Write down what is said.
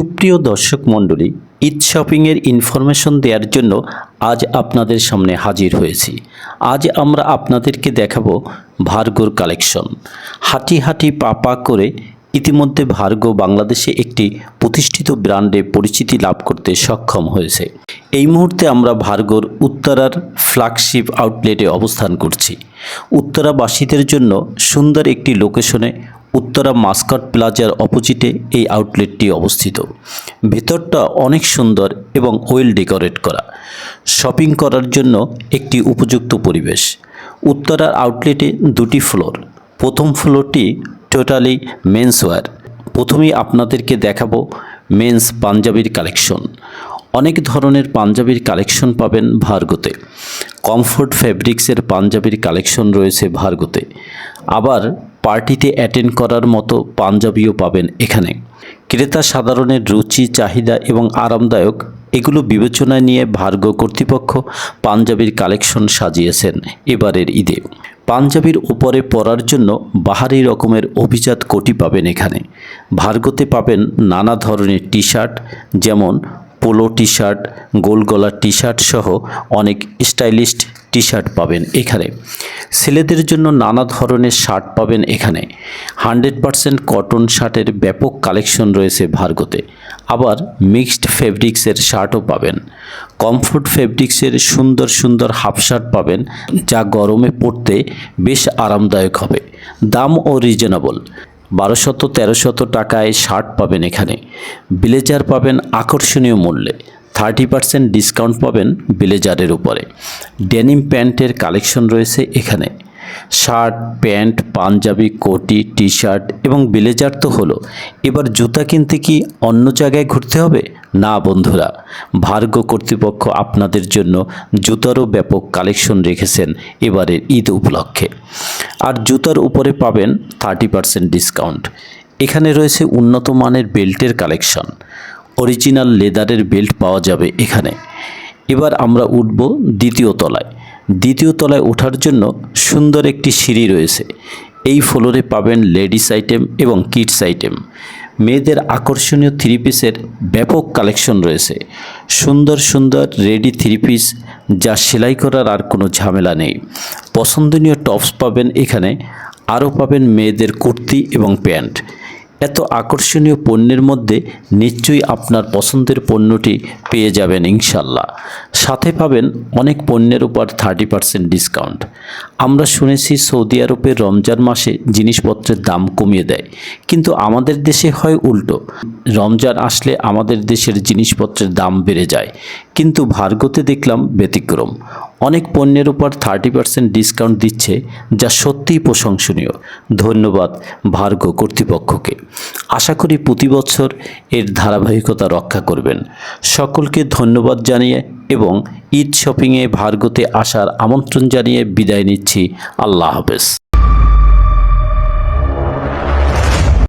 সুপ্রিয় দর্শক মণ্ডলী, ঈদ শপিংয়ের ইনফরমেশন দেওয়ার জন্য আজ আপনাদের সামনে হাজির হয়েছি। আজ আমরা আপনাদেরকে দেখাবো ভার্গোর কালেকশন। হাঁটি হাঁটি পা পা করে ইতিমধ্যে ভার্গো বাংলাদেশে একটি প্রতিষ্ঠিত ব্র্যান্ডে পরিচিতি লাভ করতে সক্ষম হয়েছে। এই মুহূর্তে আমরা ভার্গোর উত্তরার ফ্ল্যাগশিপ আউটলেটে অবস্থান করছি। উত্তরাবাসীদের জন্য সুন্দর একটি লোকেশনে উত্তরা মাস্কট প্লাজার অপোজিটে এই আউটলেটটি অবস্থিত। ভেতরটা অনেক সুন্দর এবং ওয়েল ডেকোরেট করা। শপিং করার জন্য একটি উপযুক্ত পরিবেশ। উত্তরার আউটলেটে দুটি ফ্লোর প্রথম ফ্লোরটি টোটালি মেন্সওয়্যার প্রথমেই আপনাদেরকে দেখাবো মেন্স পাঞ্জাবির কালেকশন অনেক ধরনের পাঞ্জাবির কালেকশন পাবেন ভার্গোতে। কমফোর্ট ফ্যাব্রিক্সের পাঞ্জাবির কালেকশন রয়েছে ভার্গোতে। আবার পার্টিতে অ্যাটেন্ড করার মতো পাঞ্জাবিও পাবেন এখানে। ক্রেতা সাধারণের রুচি, চাহিদা এবং আরামদায়ক এগুলো বিবেচনায় নিয়ে ভার্গ কর্তৃপক্ষ পাঞ্জাবির কালেকশন সাজিয়েছেন এবারের ঈদে। পাঞ্জাবির উপরে পরার জন্য বাহারি রকমের অভিজাত কোটি পাবেন এখানে। ভার্গতে পাবেন নানা ধরনের টি শার্ট যেমন পোলো টি শার্ট গোল গলার টি শার্ট সহ অনেক স্টাইলিস্ট টি শার্ট পাবেন এখানে। ছেলেদের জন্য নানা ধরনের শার্ট পাবেন এখানে। হান্ড্রেড পারসেন্ট কটন শার্টের ব্যাপক কালেকশন রয়েছে ভার্গোতে। আবার মিক্সড ফেব্রিক্সের শার্টও পাবেন। কমফোর্ট ফেব্রিক্সের সুন্দর সুন্দর হাফ শার্ট পাবেন, যা গরমে পরতে বেশ আরামদায়ক হবে। দামও রিজনেবল। বারোশত, তেরোশত টাকায় শার্ট পাবেন এখানে। ব্লেজার পাবেন আকর্ষণীয় মূল্যে। থার্টি পার্সেন্ট ডিসকাউন্ট পাবেন ব্লেজারের উপরে। ডেনিম প্যান্টের কালেকশন রয়েছে এখানে। শার্ট, প্যান্ট, পাঞ্জাবি, কোটি টি শার্ট এবং ব্লেজার তো হলো। এবার জুতা কিনতে কি অন্য জায়গায় ঘুরতে হবে? না, বন্ধুরা। ভার্গো কর্তৃপক্ষ আপনাদের জন্য জুতারও ব্যাপক কালেকশন রেখেছেন এবারের ঈদ উপলক্ষে। আর জুতার উপরে পাবেন থার্টি পার্সেন্ট ডিসকাউন্ট এখানে রয়েছে উন্নত মানের বেল্টের কালেকশন। অরিজিনাল লেদারের বেল্ট পাওয়া যাবে এখানে। এবার আমরা উঠব দ্বিতীয় তলায়। দ্বিতীয় তলায় ওঠার জন্য সুন্দর একটি সিঁড়ি রয়েছে। এই ফ্লোরে পাবেন লেডিস আইটেম এবং কিডস আইটেম মেয়েদের আকর্ষণীয় থ্রি পিসের ব্যাপক কালেকশন রয়েছে। সুন্দর সুন্দর রেডি থ্রি পিস যা সেলাই করার আর কোনো ঝামেলা নেই। পছন্দনীয় টপস পাবেন এখানে। আরও পাবেন মেয়েদের কুর্তি এবং প্যান্ট। এত আকর্ষণীয় পণ্যের মধ্যে নিশ্চয়ই আপনার পছন্দের পণ্যটি পেয়ে যাবেন ইনশাল্লাহ। সাথে পাবেন অনেক পণ্যের উপর থার্টি পার্সেন্ট ডিসকাউন্ট আমরা শুনেছি সৌদি আরবের রমজান মাসে জিনিসপত্রের দাম কমিয়ে দেয়, কিন্তু আমাদের দেশে হয় উল্টো। রমজান আসলে আমাদের দেশের জিনিসপত্রের দাম বেড়ে যায়, কিন্তু ভার্গোতে দেখলাম ব্যতিক্রম। অনেক পণ্যের উপর থার্টি পার্সেন্ট ডিসকাউন্ট দিচ্ছে, যা সত্যিই প্রশংসনীয়। ধন্যবাদ ভার্গ কর্তৃপক্ষকে। আশা করি প্রতি বছর এর ধারাবাহিকতা রক্ষা করবেন। সকলকে ধন্যবাদ জানিয়ে এবং ঈদ শপিংয়ে ভার্গতে আসার আমন্ত্রণ জানিয়ে বিদায় নিচ্ছি। আল্লাহ হাফেজ।